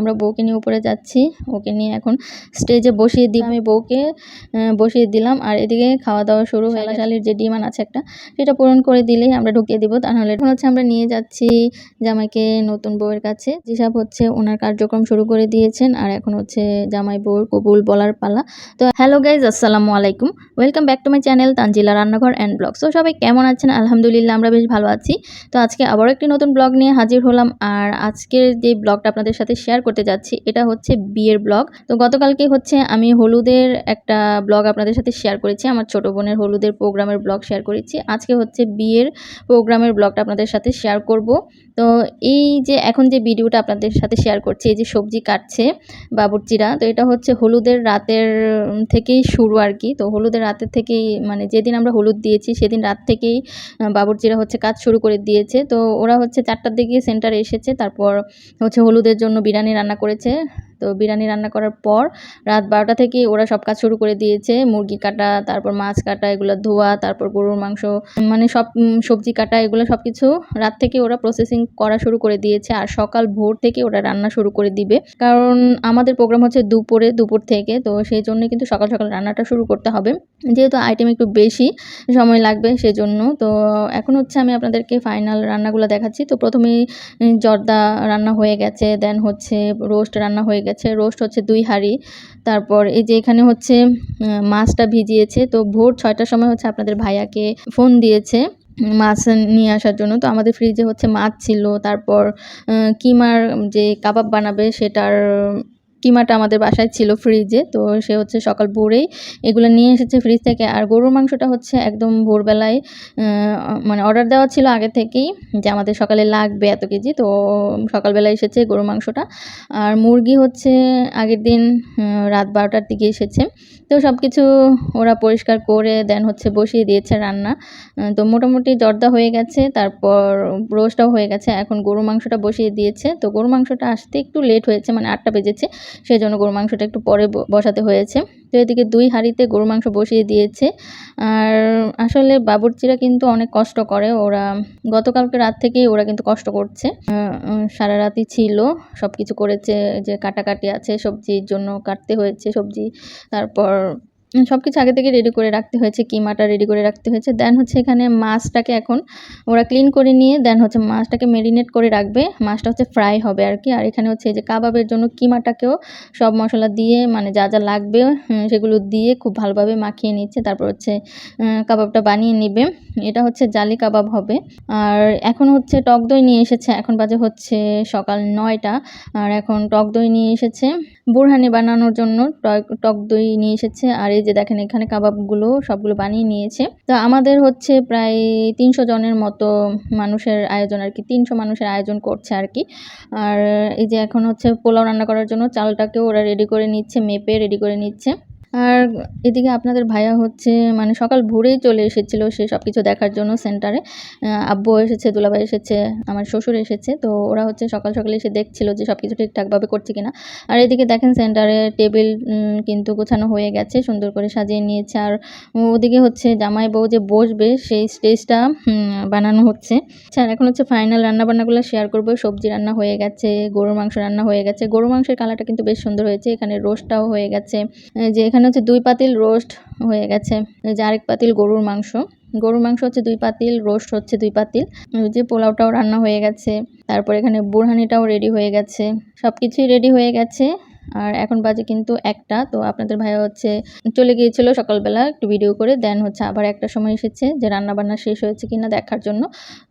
আমরা বউকে নিয়ে উপরে যাচ্ছি। ওকে নিয়ে এখন স্টেজে বসিয়ে দিই আমি বউকে বসিয়ে দিলাম আর এদিকে খাওয়া দাওয়া শুরু হয়ে শালির যে ডিমান্ড আছে একটা, সেটা পূরণ করে দিলেই আমরা ঢুকিয়ে দিব। তাহলে এখন হচ্ছে আমরা নিয়ে যাচ্ছি জামাইকে নতুন বউয়ের কাছে। যেসব হচ্ছে ওনার কার্যক্রম শুরু করে দিয়েছেন আর এখন হচ্ছে জামাই বউর কবুল বলার পালা। তো হ্যালো গাইজ আসসালামু আলাইকুম। Welcome back to my channel Tanzila রান্নাঘর অ্যান্ড ব্লগ সো সবাই কেমন আছেন? আলহামদুলিল্লাহ, আমরা বেশ ভালো আছি। তো আজকে আবারও একটি নতুন ব্লগ নিয়ে হাজির হলাম। আর আজকের যে ব্লগটা আপনাদের সাথে শেয়ার করতে যাচ্ছি। এটা হচ্ছে বিয়ের ব্লগ। তো গতকালকে হচ্ছে আমি হলুদের একটা ব্লগ আপনাদের সাথে শেয়ার করেছি। আমার ছোট বোনের হলুদের প্রোগ্রামের ব্লগ শেয়ার করেছি। আজকে হচ্ছে বিয়ের প্রোগ্রামের ব্লগটা আপনাদের সাথে শেয়ার করব। তো এই যে এখন যে ভিডিওটা আপনাদের সাথে শেয়ার করছি, এই যে সবজি কাটছে বাবুর্চিরা, তো এটা হচ্ছে হলুদের রাতের থেকেই শুরু আর কি। তো হলুদের রাতের থেকেই মানে যেদিন আমরা হলুদ দিয়েছি, সেদিন রাত থেকেই বাবুর্চিরা হচ্ছে কাজ শুরু করে দিয়েছে। তো ওরা হচ্ছে চারটার দিকে সেন্টারে এসেছে, তারপর হচ্ছে হলুদের জন্য বিরিয়ানি রান্না করেছে। তো বিরিয়ানি রান্না করার পর রাত বারোটা থেকে ওরা সব কাজ শুরু করে দিয়েছে। মুরগি কাটা, তারপর মাছ কাটা, এগুলো ধোয়া, তারপর গরুর মাংস মানে সব সবজি কাটা, এগুলো সব কিছু রাত থেকে ওরা প্রসেসিং করা শুরু করে দিয়েছে আর সকাল ভোর থেকে ওরা রান্না শুরু করে দিবে। কারণ আমাদের প্রোগ্রাম হচ্ছে দুপুরে, দুপুর থেকে, তো সেই জন্য কিন্তু সকাল সকাল রান্নাটা শুরু করতে হবে। যেহেতু আইটেম একটু বেশি সময় লাগবে সেজন্য, তো এখন হচ্ছে আমি আপনাদেরকে ফাইনাল রান্নাগুলো দেখাচ্ছি। তো প্রথমেই জর্দা রান্না হয়ে গেছে দেন হচ্ছে রোস্ট রান্না হয়ে গেছে, রোস্ট হচ্ছে দুই হাঁড়ি। তারপর এই যে এখানে হচ্ছে মাছটা ভিজিয়েছে, তো ভোর ছয়টার সময় হচ্ছে আপনাদের ভাইয়াকে ফোন দিয়েছে মাছ নিয়ে আসার জন্য। তো আমাদের ফ্রিজে হচ্ছে মাছ ছিল, তারপর কিমার যে কাবাব বানাবে সেটার কিমাটা আমাদের বাসায় ছিল ফ্রিজে তো সে হচ্ছে সকাল ভোরেই এগুলো নিয়ে এসেছে ফ্রিজ থেকে। আর গরুর মাংসটা হচ্ছে একদম ভোরবেলায় মানে অর্ডার দেওয়া ছিল আগে থেকেই যে আমাদের সকালে লাগবে এত কেজি, তো সকালবেলায় এসেছে গরুর মাংসটা। আর মুরগি হচ্ছে আগের দিন রাত বারোটার দিকে এসেছে। তো সব কিছু ওরা পরিষ্কার করে দেন হচ্ছে বসিয়ে দিয়েছে রান্না। তো মোটামুটি জর্দা হয়ে গেছে, তারপর রোস্টটাও হয়ে গেছে। এখন গরু মাংসটা বসিয়ে দিয়েছে। তো গরু মাংসটা আসতে একটু লেট হয়েছে মানে আটটা বেজেছে। সেই জন্য গরু মাংসটা একটু পরে বসাতে হয়েছে। তো এদিকে দুই হাঁড়িতে গরু মাংস বসিয়ে দিয়েছে। আর আসলে বাবুর্চিরা কিন্তু অনেক কষ্ট করে। ওরা গতকালকে রাত থেকেই ওরা কিন্তু কষ্ট করছে। সারা রাতই ছিল। সব কিছু করেছে যে কাটাকাটি আছে, সবজির জন্য কাটতে হয়েছে সবজি। তারপর সব কিছু আগে থেকে রেডি করে রাখতে হয়েছে কিমাটা রেডি করে রাখতে হয়েছে। দেন হচ্ছে এখানে মাছটাকে এখন ওরা ক্লিন করে নিয়ে দেন হচ্ছে মাছটাকে মেরিনেট করে রাখবে। মাছটা হচ্ছে ফ্রাই হবে আর কি আর এখানে হচ্ছে যে কাবাবের জন্য কিমাটাকেও সব মশলা দিয়ে মানে যা যা লাগবে সেগুলো দিয়ে খুব ভালোভাবে মাখিয়ে নিচ্ছে। তারপর হচ্ছে কাবাবটা বানিয়ে নেবে। এটা হচ্ছে জালি কাবাব হবে। আর এখন হচ্ছে টক দই নিয়ে এসেছে। এখন বাজে হচ্ছে সকাল নয়টা। আর এখন টক দই নিয়ে এসেছে। বুরহানি বানানোর জন্য টক- দই নিয়ে এসেছে। আর এই যে দেখেন, এখানে কাবাবগুলো সবগুলো বানিয়ে নিয়েছে। তো আমাদের হচ্ছে প্রায় তিনশো জনের মতো মানুষের আয়োজন আর কি, তিনশো মানুষের আয়োজন করছে আর কি। আর এই যে এখন হচ্ছে পোলাও রান্না করার জন্য চালটাকেও ওরা রেডি করে নিচ্ছে, মেপে রেডি করে নিচ্ছে। আর এদিকে আপনাদের ভাইয়া হচ্ছে মানে সকাল ভোরেই চলে এসেছিল সে সব কিছু দেখার জন্য সেন্টারে। আব্বু এসেছে, দুলাভাই এসেছে, আমার শ্বশুর এসেছে, তো ওরা হচ্ছে সকাল সকালে এসে দেখছিল যে সব কিছু ঠিকঠাকভাবে করছে কিনা। আর এদিকে দেখেন সেন্টারে টেবিল কিন্তু গোছানো হয়ে গেছে, সুন্দর করে সাজিয়ে নিয়েছে। আর ওদিকে হচ্ছে জামাই বউ যে বসবে, সেই স্টেজটা বানানো হচ্ছে। আর এখন হচ্ছে ফাইনাল রান্না বান্নাগুলো শেয়ার করব। সবজি রান্না হয়ে গেছে, গরুর মাংস রান্না হয়ে গেছে। গরুর মাংসের কালারটা কিন্তু বেশ সুন্দর হয়েছে, এখানে রোস্টটাও হয়ে গেছে। যে এখানে হচ্ছে দুই পাতিল রোস্ট হয়ে গেছে। এই যে আরেক পাতিল গরুর মাংস। গরুর মাংস হচ্ছে দুই পাতিল, রোস্ট হচ্ছে দুই পাতিল। ওই যে পোলাওটাও রান্না হয়ে গেছে। তারপর এখানে বুরহানিটাও রেডি হয়ে গেছে। সব কিছুই রেডি হয়ে গেছে। আর এখন বাজে কিন্তু একটা। তো আপনাদের ভাইয়া হচ্ছে চলে গিয়েছিল সকালবেলা একটু ভিডিও করে। দেন হচ্ছে আবার একটা সময় এসেছে যে রান্না বান্না শেষ হয়েছে কিনা দেখার জন্য।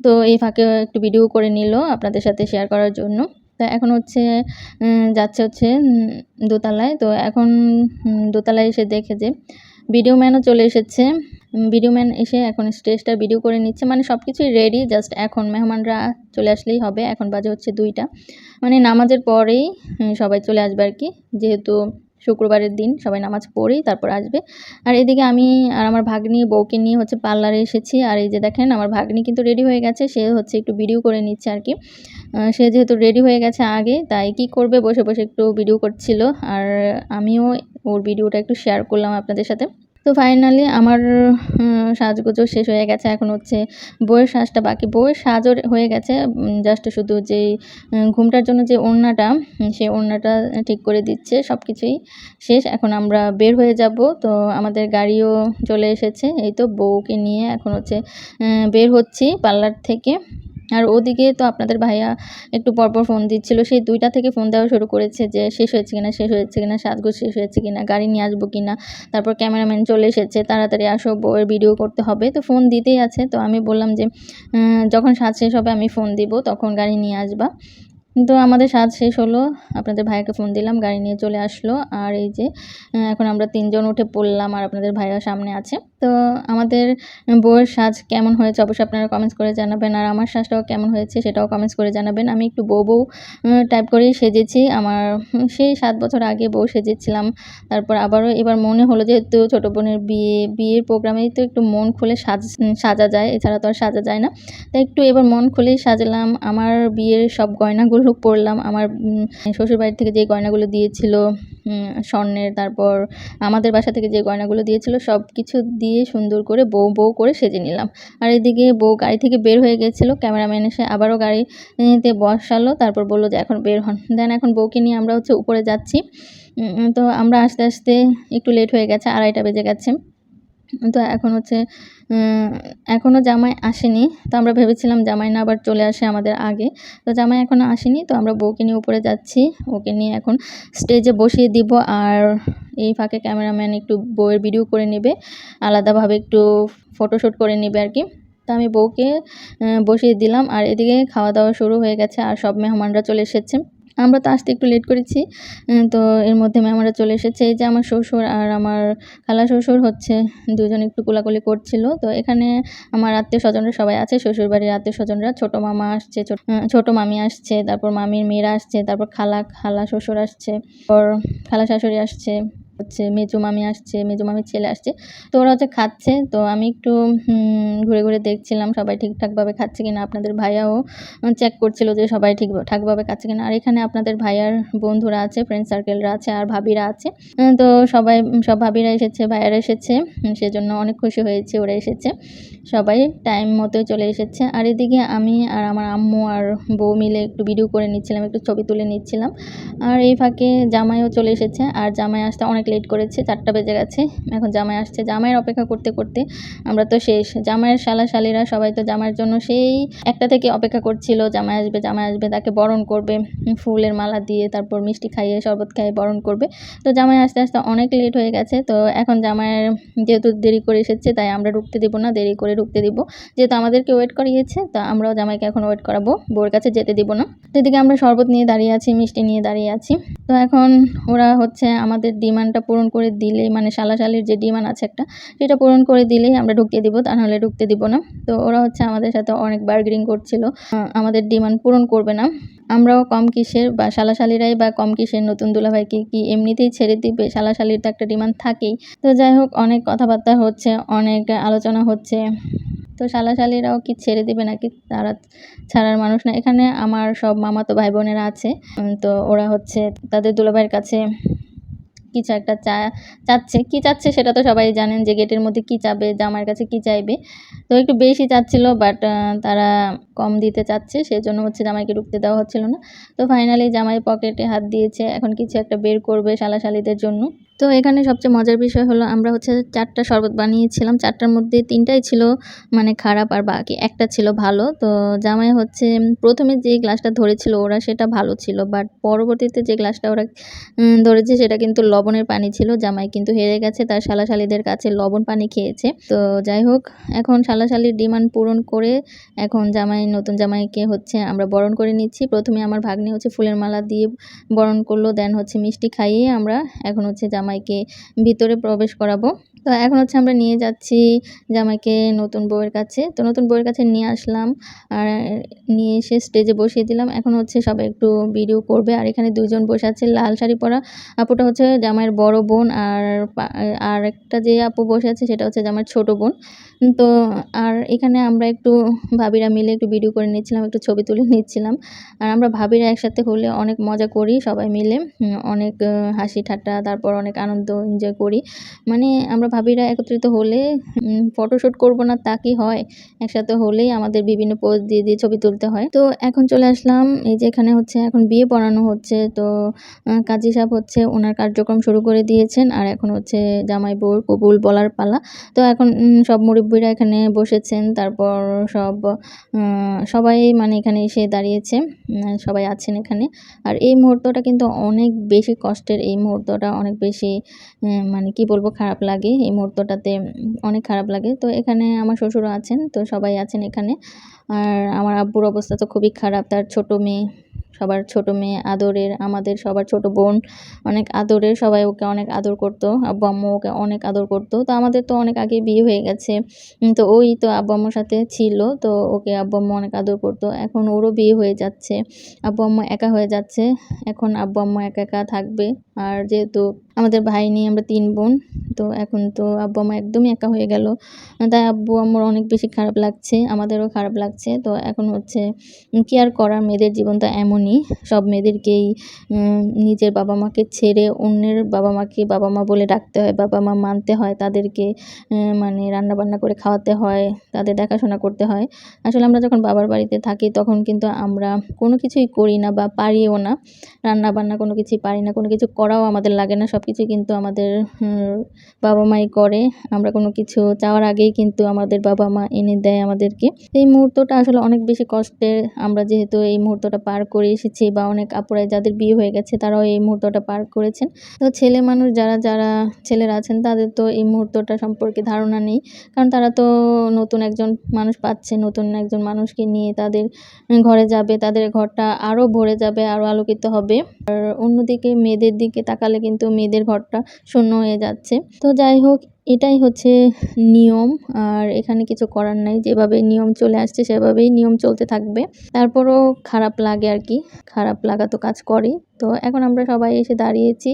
তো এই ফাঁকে একটু ভিডিও করে নিল আপনাদের সাথে শেয়ার করার জন্য। তা এখন হচ্ছে যাচ্ছে হচ্ছে দোতলায়। তো এখন দোতলায় এসে দেখে যে ভিডিও ম্যানও চলে এসেছে। ভিডিও ম্যান এসে এখন স্টেজটা ভিডিও করে নিচ্ছে। মানে সব কিছুই রেডি জাস্ট এখন মেহমানরা চলে আসলেই হবে। এখন বাজে হচ্ছে দুইটা। মানে নামাজের পরেই সবাই চলে আসবে আর কি। যেহেতু শুক্রবারের দিন সবাই নামাজ পড়েই তারপর আসবে। আর এদিকে আমি আর আমার ভাগ্নি বউকে নিয়ে হচ্ছে পার্লারে এসেছি। আর এই যে দেখেন, আমার ভাগ্নি কিন্তু রেডি হয়ে গেছে। সে হচ্ছে একটু ভিডিও করে নিচ্ছে আর কি। সে যেহেতু রেডি হয়ে গেছে আগে তাই কি করবে? বসে বসে একটু ভিডিও করছিল। আর আমিও ওর ভিডিওটা একটু শেয়ার করলাম আপনাদের সাথে। তো ফাইনালি আমার সাজগোজও শেষ হয়ে গেছে। এখন হচ্ছে বইয়ের সাজটা বাকি। বইয়ের সাজও হয়ে গেছে। জাস্ট শুধু উম, ঘুমটার জন্য যে ওড়নাটা সে ওড়নাটা ঠিক করে দিচ্ছে। সব কিছুই শেষ। এখন আমরা বের হয়ে যাব। তো আমাদের গাড়িও চলে এসেছে। এই তো বউকে নিয়ে এখন হচ্ছে বের হচ্ছি পার্লার থেকে। আর ওদিকে তো আপনাদের ভাইয়া একটু পরপর ফোন দিচ্ছিল। সেই দুইটা থেকে ফোন দেওয়া শুরু করেছে যে, শেষ হয়েছে কিনা, শেষ হয়েছে কিনা, সাজগোজ শেষ হয়েছে কিনা, গাড়ি নিয়ে আসব কিনা, তারপর ক্যামেরাম্যান চলে এসেছে, তাড়াতাড়ি আসো, বউয়ের ভিডিও করতে হবে। তো ফোন দিতেই আছে। তো আমি বললাম যে যখন সাজ শেষ হবে আমি ফোন দিব, তখন গাড়ি নিয়ে আসবা। তো আমাদের সাজ শেষ হলো, আপনাদের ভাইয়াকে ফোন দিলাম, গাড়ি নিয়ে চলে আসলো। আর এই যে, এখন আমরা তিনজন উঠে পড়লাম, আর আপনাদের ভাইয়া সামনে আছে। তো আমাদের বউয়ের সাজ কেমন হয়েছে অবশ্যই আপনারা কমেন্টস করে জানাবেন। আর আমার সাজটাও কেমন হয়েছে সেটাও কমেন্টস করে জানাবেন। আমি একটু বউ বউ টাইপ করেই সেজেছি। আমার সেই সাত বছর আগে বউ সেজেছিলাম। তারপর আবারও এবার মনে হলো যেহেতু ছোটো বোনের বিয়ে, বিয়ের প্রোগ্রামেই তো একটু মন খুলে সাজ সাজা যায়। এছাড়া তো আর সাজা যায় না। তাই একটু এবার মন খুলেই সাজলাম। আমার বিয়ের সব গয়নাগুলো পরলাম। আমার শ্বশুরবাড়ি থেকে যে গয়নাগুলো দিয়েছিল স্বর্ণের, তারপর আমাদের বাসা থেকে যে গয়নাগুলো দিয়েছিল সব কিছু দিয়ে সুন্দর করে বউ বউ করে সেজে নিলাম। আর এদিকে বউ গাড়ি থেকে বের হয়ে গেছিল, ক্যামেরাম্যান এসে আবারও গাড়িতে বসালো, তারপর বলল যে, এখন বের হন। দেন এখন বউকে নিয়ে আমরা হচ্ছে উপরে যাচ্ছি। তো আমরা আস্তে আস্তে একটু লেট হয়ে গেছে, আড়াইটা বেজে গেছে। তো এখন হচ্ছে এখনও জামাই আসেনি। তো আমরা ভেবেছিলাম জামাই না আবার চলে আসে আমাদের আগে। তো জামাই এখনও আসেনি, তো আমরা বউকে নিয়ে উপরে যাচ্ছি। ওকে নিয়ে এখন স্টেজে বসিয়ে দিব আর এই ফাঁকে ক্যামেরাম্যান একটু বউয়ের ভিডিও করে নেবে। আলাদাভাবে একটু ফটোশ্যুট করে নেবে আর কি। তো আমি বউকে বসিয়ে দিলাম আর এদিকে খাওয়া দাওয়া শুরু হয়ে গেছে আর সব মেহমানরা চলে এসেছে। আমরা তো আসতে একটু লেট করেছি তো এর মধ্যে ম্যামরা চলে এসেছে। এই যে আমার শ্বশুর আর আমার খালা শ্বশুর হচ্ছে দুজন একটু কোলাকুলি করছিল। তো এখানে আমার আত্মীয় স্বজনরা সবাই আছে শ্বশুর বাড়ির আত্মীয় স্বজনরা। ছোটো মামা আসছে ছোট মামি আসছে, তারপর মামির মেয়েরা আসছে, তারপর খালা খালা শ্বশুর আসছে, তারপর খালা শাশুড়ি আসছে। হচ্ছে মেজো মামি আসছে, মেজো মামির ছেলে আসছে, তো ওরা হচ্ছে খাচ্ছে। তো আমি একটু ঘুরে ঘুরে দেখছিলাম সবাই ঠিকঠাকভাবে খাচ্ছে কিনা। আপনাদের ভাইয়াও চেক করছিল যে সবাই ঠিক, ঠাকভাবে খাচ্ছে কিনা। আর এখানে আপনাদের ভাইয়ার বন্ধুরা আছে ফ্রেন্ড সার্কেলরা আছে, আর ভাবিরা আছে। তো সবাই, সব ভাবিরা এসেছে, ভাইয়ারা এসেছে। সেজন্য অনেক খুশি হয়েছে, ওরা এসেছে। সবাই টাইম মতো চলে এসেছে। আর এদিকে আমি আর আমার আম্মু আর বউ মিলে একটু ভিডিও করে নিচ্ছিলাম, একটু ছবি তুলে নিচ্ছিলাম। আর এই ফাঁকে জামাইও চলে এসেছে। আর জামাই আসতে অনেক লেট করেছে, চারটা বেজে গেছে, এখন জামাই আসছে। জামাইয়ের অপেক্ষা করতে করতে আমরা তো শেষ। জামাইয়ের শালা শালিরা সবাই তো জামাইয়ের জন্য সেই একটা থেকে অপেক্ষা করছিল। জামাই আসবে জামাই আসবে, তাকে বরণ করবে ফুলের মালা দিয়ে তারপর মিষ্টি খাইয়ে, শরবত খাইয়ে বরণ করবে। তো জামাই আসতে আসতে অনেক লেট হয়ে গেছে। তো এখন জামাইয়ের যেহেতু দেরি করে এসেছে, তাই আমরা ঢুকতে দিব না, দেরি করে ঢুকতে দিব। যেহেতু আমাদেরকে ওয়েট করিয়েছে, তো আমরাও জামাইকে এখন ওয়েট করাবো। বউর কাছে যেতে দিব না। তো এদিকে আমরা শরবত নিয়ে দাঁড়িয়ে আছি, মিষ্টি নিয়ে দাঁড়িয়ে আছি। তো এখন ওরা হচ্ছে আমাদের ডিমান্ডটা পূরণ করে দিলেই মানে শালাশালির যে ডিমান্ড আছে একটা, সেটা পূরণ করে দিলেই আমরা ঢুকিয়ে দিব তা নাহলে ঢুকতে দিব না। তো ওরা হচ্ছে আমাদের সাথে অনেক বার্গেনিং করছিল। আমাদের ডিমান্ড পূরণ করবে না। আমরাও কম কিসের বা শালাশালিরাই বা কম কিসের নতুন দুলাভাইকে কি এমনিতেই ছেড়ে দিবে? শালাশালির তো একটা ডিমান্ড থাকেই। তো যাই হোক, অনেক কথাবার্তা হচ্ছে, অনেক আলোচনা হচ্ছে। তো শালাশালিরাও কি ছেড়ে দেবে নাকি? তারা ছাড়ার মানুষ না। এখানে আমার সব মামাতো ভাই বোনেরা আছে। তো ওরা হচ্ছে তাদের দুলাভাইয়ের কাছে কিছু একটা চা, চাচ্ছে। কি চাচ্ছে সেটা তো সবাই জানেন যে গেটের মধ্যে কি চাবে, জামাইয়ের কাছে কি চাইবে। তো একটু বেশি চাচ্ছিল বাট তারা কম দিতে চাচ্ছে সেই জন্য হচ্ছে জামাইকে ঢুকতে দেওয়া হচ্ছিল না। তো ফাইনালি জামাই পকেটে হাত দিয়েছে, এখন কিছু একটা বের করবে শালাশালিদের জন্য। তো এখানে সবচেয়ে মজার বিষয় হলো, আমরা হচ্ছে চারটা শরবত বানিয়েছিলাম। চারটার মধ্যে তিনটাই ছিল মানে খারাপ আর বাকি, একটা ছিল ভালো। তো জামাই হচ্ছে প্রথমে যে গ্লাসটা ধরেছিল ওরা সেটা ভালো ছিল বাট পরবর্তীতে যে গ্লাসটা ওরা ধরেছে সেটা কিন্তু লবণের পানি ছিল, জামাই কিন্তু হেরে গেছে, তার শালাশালিদের কাছে লবণ পানি খেয়েছে। তো যাই হোক, এখন শালাশালির ডিমান্ড পূরণ করে এখন জামাই, নতুন জামাইকে হচ্ছে আমরা বরণ করে নিচ্ছি। প্রথমে আমার ভাগ্নে হচ্ছে ফুলের মালা দিয়ে বরণ করল দেন হচ্ছে মিষ্টি খাইয়ে আমরা এখন হচ্ছে জামাইকে ভিতরে প্রবেশ করাবো। তো এখন হচ্ছে আমরা নিয়ে যাচ্ছি জামাইকে নতুন বউয়ের কাছে। তো নতুন বউয়ের কাছে নিয়ে আসলাম, আর নিয়ে এসে স্টেজে বসিয়ে দিলাম। এখন হচ্ছে সবাই একটু ভিডিও করবে, আর এখানে দুজন বসে আছে, লাল শাড়ি পরা আপুটা হচ্ছে জামাইয়ের বড় বোন আর আর একটা যে আপু বসে আছে সেটা হচ্ছে জামাইয়ের ছোট বোন। তো আর এখানে আমরা একটু ভাবিরা মিলে একটু ভিডিও করে নিচ্ছিলাম, একটু ছবি তুলে নিচ্ছিলাম। আর আমরা ভাবিরা একসাথে হলে অনেক মজা করি সবাই মিলে অনেক হাসি ঠাট্টা, তারপর অনেক আনন্দ এনজয় করি। মানে আমরা ভাবিরা একত্রিত হলে ফটোশ্যুট করব না তা কি হয়? একসাথে হলেই আমাদের বিভিন্ন পোজ দিয়ে দিয়ে ছবি তুলতে হয়। তো এখন চলে আসলাম, এই যে এখানে হচ্ছে এখন বিয়ে পড়ানো হচ্ছে। তো কাজী সাহেব হচ্ছে ওনার কার্যক্রম শুরু করে দিয়েছেন। আর এখন হচ্ছে জামাই বউর কবুল বলার পালা। তো এখন সব মুরব্বীরা এখানে বসেছেন। তারপর সব সবাই মানে এখানে এসে দাঁড়িয়েছে। সবাই আছেন এখানে। আর এই মুহূর্তটা কিন্তু অনেক বেশি কষ্টের। এই মুহূর্তটা অনেক বেশি মানে কি বলব, খারাপ লাগে। এই মুহূর্তটাতে অনেক খারাপ লাগে। তো এখানে আমার শ্বশুরও আছেন। তো সবাই আছেন এখানে। আর আমার আব্বুর অবস্থা তো খুবই খারাপ। তার ছোট মেয়ে সবার ছোট মেয়ে আদরের, আমাদের সবার ছোট বোন অনেক আদরের, সবাই ওকে অনেক আদর করতো। আব্বু আম্মু ওকে অনেক আদর করতো। তো আমাদের তো অনেক আগে বিয়ে হয়ে গেছে। তো ওই তো আব্বু আম্মুর সাথে ছিল। তো ওকে আব্বু আম্মু অনেক আদর করতো। এখন ওরও বিয়ে হয়ে যাচ্ছে। আব্বু আম্মু একা হয়ে যাচ্ছে। এখন আব্বু আম্মু একা একা থাকবে। আর যেহেতু আমাদের ভাই নিয়ে আমরা তিন বোন। তো এখন তো আব্বু আম্মু একদমই একা হয়ে গেল। তাই আব্বু আমার অনেক বেশি খারাপ লাগছে, আমাদেরও খারাপ লাগছে। তো এখন হচ্ছে কি আর করার? মেয়েদের জীবন তো এমনই। সব মেয়েদেরকেই নিজের বাবা মাকে ছেড়ে অন্যের বাবা মাকে বাবা মা বলে ডাকতে হয়, বাবা মা মানতে হয়, তাদেরকে মানে রান্না বান্না করে খাওয়াতে হয়, তাদের দেখাশোনা করতে হয়। আসলে আমরা যখন বাবার বাড়িতে থাকি তখন কিন্তু আমরা কোনো কিছুই করি না বা পারিও না। রান্না বান্না কোনো কিছুই পারি না, কোনো কিছু করাও আমাদের লাগে না, সব কিছু কিন্তু আমাদের বাবা মাই করে। আমরা কোনো কিছু চাওয়ার আগেই কিন্তু আমাদের বাবা মা এনে দেয় আমাদেরকে। এই মুহূর্তটা আসলে অনেক বেশি কষ্টের। আমরা যেহেতু এই মুহূর্তটা পার করে এসেছি বা অনেক আপুরাই যাদের বিয়ে হয়ে গেছে তারাও এই মুহূর্তটা পার করেছেন। তো ছেলে মানুষ যারা যারা ছেলেরা আছেন তাদের তো এই মুহূর্তটা সম্পর্কে ধারণা নেই। কারণ তারা তো নতুন একজন মানুষ পাচ্ছে, নতুন একজন মানুষকে নিয়ে তাদের ঘরে যাবে, তাদের ঘরটা আরও ভরে যাবে, আরও আলোকিত হবে। আর অন্যদিকে মেয়েদের দিকে তাকালে কিন্তু মেয়েদের ঘরটা শূন্য হয়ে যাচ্ছে। তো যাই হোক, এটাই হচ্ছে নিয়ম। আর এখানে কিছু করার নাই। যেভাবে নিয়ম চলে আসছে, সেভাবেই নিয়ম চলতে থাকবে। তারপরও খারাপ লাগে আর কি। খারাপ লাগা তো কাজ করে। তো এখন আমরা সবাই এসে দাঁড়িয়েছি।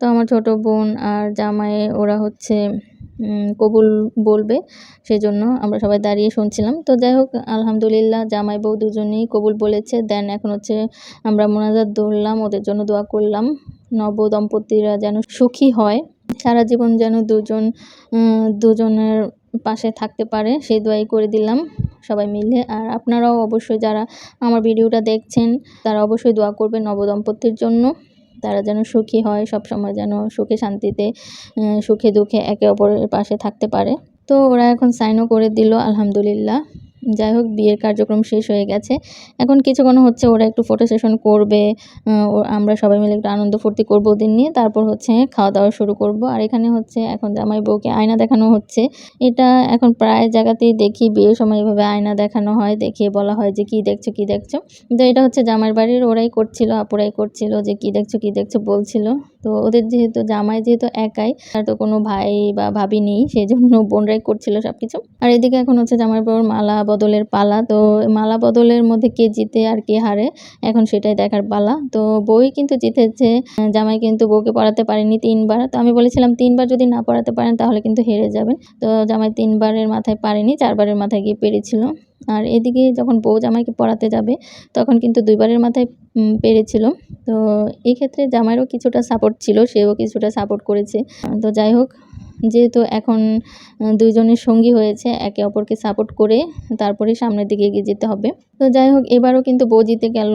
তো আমার ছোট বোন আর জামাই, ওরা হচ্ছে কবুল বলবে, সেজন্য আমরা সবাই দাঁড়িয়ে শুনছিলাম। তো যাই হোক, আলহামদুলিল্লাহ, জামাই বউ দুজনেই কবুল বলেছে। দেন এখন হচ্ছে আমরা মোনাজাত ধরলাম, ওদের জন্য দোয়া করলাম। নব দম্পতিরা যেন সুখী হয়, সারা জীবন যেন দুজন দুজনের পাশে থাকতে পারে, সেই দোয়াই করে দিলাম সবাই মিলে। আর আপনারাও অবশ্যই যারা আমার ভিডিওটা দেখছেন, তারা অবশ্যই দোয়া করবেন নবদম্পতির জন্য। তারা যেন সুখী হয় সব সময় যেন সুখে শান্তিতে সুখে দুঃখে একে অপরের পাশে থাকতে পারে। তো ওরা এখন সাইনও করে দিল, আলহামদুলিল্লাহ। যাই হোক, বিয়ের কার্যক্রম শেষ হয়ে গেছে। এখন কিছুক্ষণ হচ্ছে ওরা একটু ফটো সেশন করবে। আমরা সবাই মিলে একটু আনন্দ ফুর্তি করব ওদের নিয়ে। তারপর হচ্ছে খাওয়া দাওয়া শুরু করব। আর এখানে হচ্ছে এখন জামাই বউকে আয়না দেখানো হচ্ছে। এটা এখন প্রায় জায়গাতেই দেখি, বিয়ের সময় এভাবে আয়না দেখানো হয়। দেখিয়ে বলা হয় যে কি দেখছ কি দেখছ। তো এটা হচ্ছে জামাইয়ের বাড়ির, ওরাই করছিল, আপুরাই করছিল যে কি দেখছ কি দেখছ বলছিল। তো ওদের যেহেতু, জামাই যেহেতু একাই, তার তো কোনো ভাই বা ভাবি নেই, সেই জন্য বোনরাই করছিল সব কিছু আর এদিকে এখন হচ্ছে জামাই বউর মালা বদলের পালা। তো মালা বদলের মধ্যে কে জিতে আর কে হারে, এখন সেটাই দেখার পালা। তো বই কিন্তু জিতেছে, জামাই কিন্তু বউকে পড়াতে পারেনি তিনবার। তো আমি বলেছিলাম, তিনবার যদি না পড়াতে পারেন তাহলে কিন্তু হেরে যাবেন। তো জামাই তিনবারের মাথায় পারেনি, চারবারের মাথায় গিয়ে পেরেছিল। আর এদিকে যখন বউ জামাইকে পড়াতে যাবে, তখন কিন্তু দুইবারের মাথায় পেরেছিল। তো এই ক্ষেত্রে জামাইরও কিছুটা সাপোর্ট ছিল, সেও কিছুটা সাপোর্ট করেছে। তো যাই হোক যেহেতু এখন দুজনের সঙ্গী হয়েছে, একে অপরকে সাপোর্ট করে তারপরে সামনের দিকে এগিয়ে যেতে হবে। তো যাই হোক, এবারও কিন্তু বউ জিতে গেল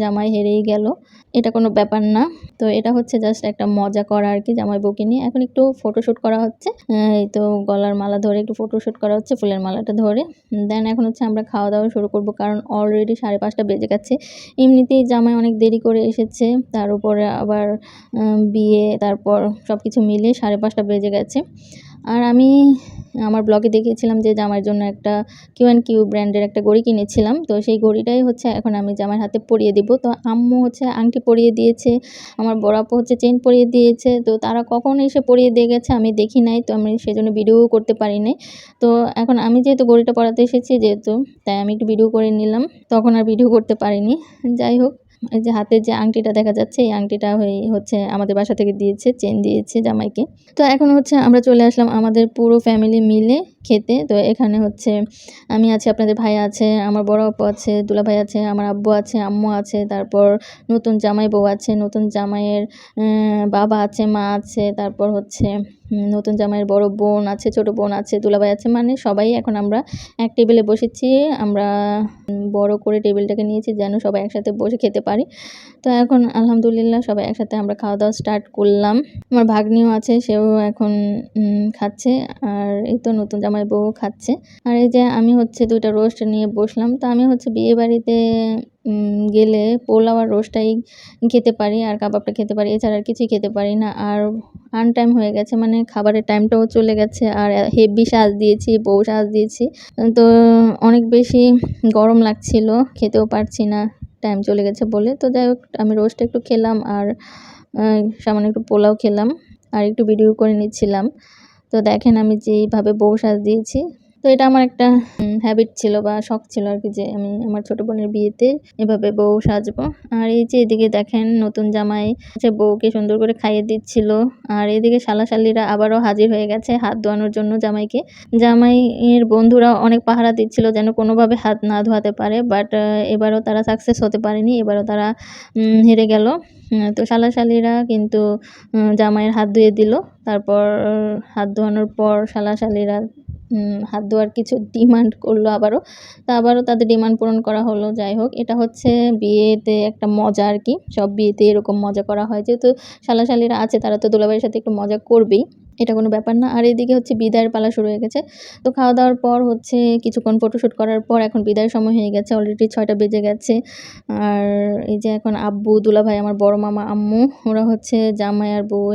জামাই হেরেই গেল। এটা কোনো ব্যাপার না। তো এটা হচ্ছে জাস্ট একটা মজা করা আর কি জামাই বউকে নিয়ে। এখন একটু ফটোশ্যুট করা হচ্ছে। এই তো গলার মালা ধরে একটু ফটোশ্যুট করা হচ্ছে, ফুলের মালাটা ধরে। দেন এখন হচ্ছে আমরা খাওয়া দাওয়া শুরু করব কারণ অলরেডি সাড়ে পাঁচটা বেজে গেছে। এমনিতেই জামাই অনেক দেরি করে এসেছে। তার উপরে আবার বিয়ে, তারপর সব কিছু মিলে সাড়ে পাঁচটা বেজে গেছে। আর আমি, আমার ব্লগে দেখিয়েছিলাম যে জামার জন্য একটা কিউ অ্যান্ড কিউ ব্র্যান্ডের একটা ঘড়ি কিনেছিলাম। তো সেই ঘড়িটাই হচ্ছে এখন আমি জামার হাতে পরিয়ে দিব। তো আম্মু হচ্ছে আংটি পরিয়ে দিয়েছে, আমার বড় হচ্ছে চেন পরিয়ে দিয়েছে। তো তারা কখন এসে পরিয়ে দিয়ে গেছে আমি দেখি নাই, তো আমি সেজন্য ভিডিও করতে পারি নাই। তো এখন আমি যেহেতু ঘড়িটা পরাতে এসেছি যেহেতু, তাই আমি একটু ভিডিও করে নিলাম। তখন আর ভিডিও করতে পারিনি। যাই হোক। এই যে হাতের যে আংটিটা দেখা যাচ্ছে, এই আংটিটা হয়ে হচ্ছে আমাদের বাসা থেকে দিয়েছে চেন দিয়েছে জামাইকে। তো এখন হচ্ছে আমরা চলে আসলাম আমাদের পুরো ফ্যামিলি মিলে খেতে। তো এখানে হচ্ছে আমি আছি, আপনাদের ভাই আছে, আমার বড় আপু আছে, দুলা ভাই আছে, আমার আব্বু আছে, আম্মু আছে, তারপর নতুন জামাই বউ আছে, নতুন জামাইয়ের বাবা আছে, মা আছে, তারপর হচ্ছে নতুন জামাইয়ের বড় বোন আছে, ছোট বোন আছে দুলাভাই আছে মানে সবাই এখন আমরা এক টেবিলে বসেছি, আমরা বড় করে টেবিলটাকে নিয়েছি যেন সবাই একসাথে বসে খেতে পারি। তো এখন আলহামদুলিল্লাহ সবাই একসাথে আমরা খাওয়া দাওয়া স্টার্ট করলাম। আমার ভাগ্নিও আছে, সেও এখন খাচ্ছে, আর এই তো নতুন জামাই বউ খাচ্ছে। আর এই যে আমি হচ্ছে দুইটা রোস্ট নিয়ে বসলাম। তো আমি হচ্ছে বিয়ে বাড়িতে গেলে পোলাও আর রোস্টটাই খেতে পারি আর কাবাবটা খেতে পারি। এছাড়া আর কিছুই খেতে পারি না। আর আনটাইম হয়ে গেছে মানে খাবারের টাইমটাও চলে গেছে। আর হেভি সাজ দিয়েছি, বউ সাজ দিয়েছি। তো অনেক বেশি গরম লাগছিল, খেতেও পারছি না, টাইম চলে গেছে বলে। তো যাই হোক, আমি রোস্টটা একটু খেলাম আর সামান্য একটু পোলাও খেলাম আর একটু ভিডিও করে নিচ্ছিলাম। তো দেখেন আমি যেইভাবে বউ সাজ দিয়েছি তো এটা আমার একটা হ্যাবিট ছিল বা শখ ছিল আর কি যে আমি আমার ছোট বোনের বিয়েতে এভাবে বউ সাজবো। আর এই যে এদিকে দেখেন নতুন জামাই হচ্ছে বউকে সুন্দর করে খাইয়ে দিচ্ছিল। আর এদিকে শালাশালিরা আবারও হাজির হয়ে গেছে হাত ধোয়ানোর জন্য জামাইকে। জামাইয়ের বন্ধুরা অনেক পাহারা দিচ্ছিল যেন কোনোভাবে হাত না ধোয়াতে পারে বাট এবারও তারা সাকসেস হতে পারেনি, এবারও তারা হেরে গেল। তো শালাশালিরা কিন্তু জামাইয়ের হাত ধুয়ে দিল। তারপর হাত ধোয়ানোর পর শালাশালিরা হাত ধোয়ার কিছু ডিমান্ড করল আবারও। তা আবারও তাদের ডিমান্ড পূরণ করা হলো, যাই হোক। এটা হচ্ছে বিয়েতে একটা মজা আর কি। সব বিয়েতে এরকম মজা করা হয়। যেহেতু শালাশালিরা আছে, তারা তো দুলাভাইয়ের সাথে একটু মজা করবেই। এটা কোনো ব্যাপার না। আর এদিকে হচ্ছে বিদায়ের পালা শুরু হয়ে গেছে। তো খাওয়া দাওয়ার পর হচ্ছে কিছুক্ষণ ফটোশ্যুট করার পর এখন বিদায়ের সময় হয়ে গেছে। অলরেডি ছয়টা বেজে গেছে। আর এই যে এখন আব্বু, দুলাভাই, আমার বড় মামা, আম্মু, ওরা হচ্ছে জামাই আর বউ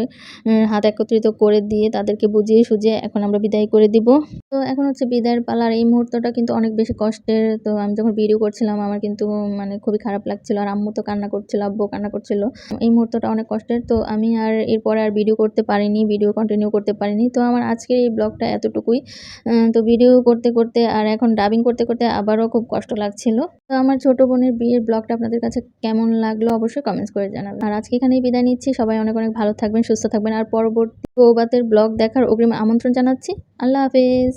হাত একত্রিত করে দিয়ে তাদেরকে বুঝিয়ে সুঝিয়ে এখন আমরা বিদায় করে দিব। তো এখন হচ্ছে বিদায়ের পালার এই মুহূর্তটা কিন্তু অনেক বেশি কষ্টের। তো আমি যখন ভিডিও করছিলাম, আমার কিন্তু মানে খুবই খারাপ লাগছিল। আর আম্মু তো কান্না করছিল, আব্বু কান্না করছিল। এই মুহূর্তটা অনেক কষ্টের। তো আমি আর এরপরে আর ভিডিও করতে পারিনি। ভিডিও কন্টিনিউ করতে পারিনি। তো আমার আজকের এই ব্লগটা এতটুকুই। তো ভিডিও করতে করতে আর এখন ডাবিং করতে করতে আবারও খুব কষ্ট লাগছিল। তো আমার ছোট বোনের বিয়ের ব্লগটা আপনাদের কাছে কেমন লাগল অবশ্যই কমেন্টস করে জানাবেন। আর আজকে এখানেই বিদায় নিচ্ছি। সবাই অনেক অনেক ভালো থাকবেন, সুস্থ থাকবেন। আর পরবর্তী বৌবাতের ব্লগ দেখার অগ্রিম আমন্ত্রণ জানাচ্ছি। আল্লাহ হাফেজ।